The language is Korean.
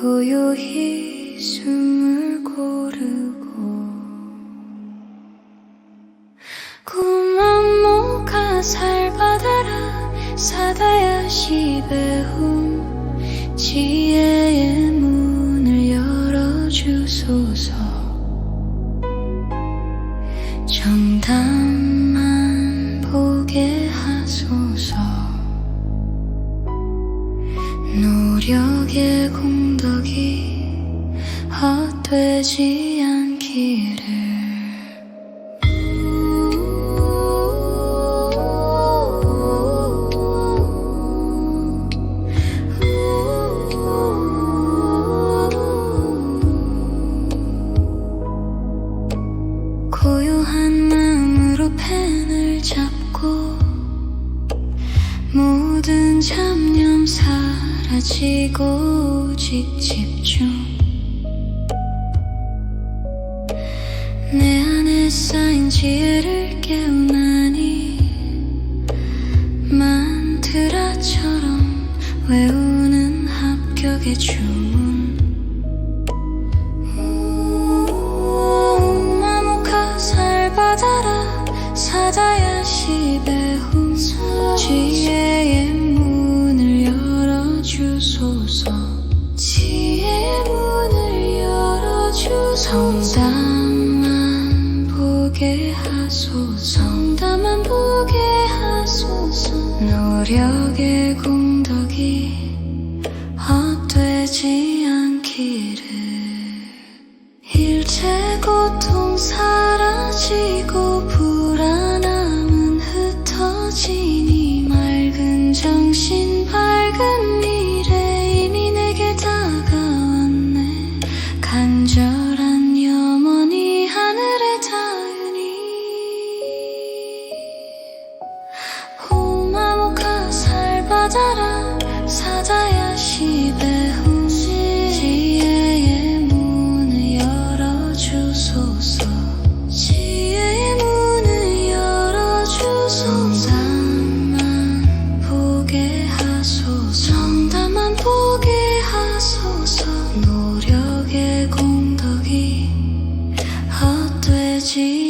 고요히 숨을 고르고 고맘모가 살바다라 사다야 시베훈 지혜의 문을 열어주소서 노력의 공덕이 헛되지 않기를. 고요한 마음으로 펜을 잡고 모든 잡념 사라지고 오직 집중. 내 안에 쌓인 지혜를 깨우나니 만트라처럼 외우는 합격의 주문. 나무카 살바다라. 사다야 시베훈 지혜의 문을 열어주소서. 지혜의 문을 열어주소서. 성담만 보게 하소서. 성담만 보게 하소서. 노력의 공덕이 헛되지 않기를. 일체 고통 지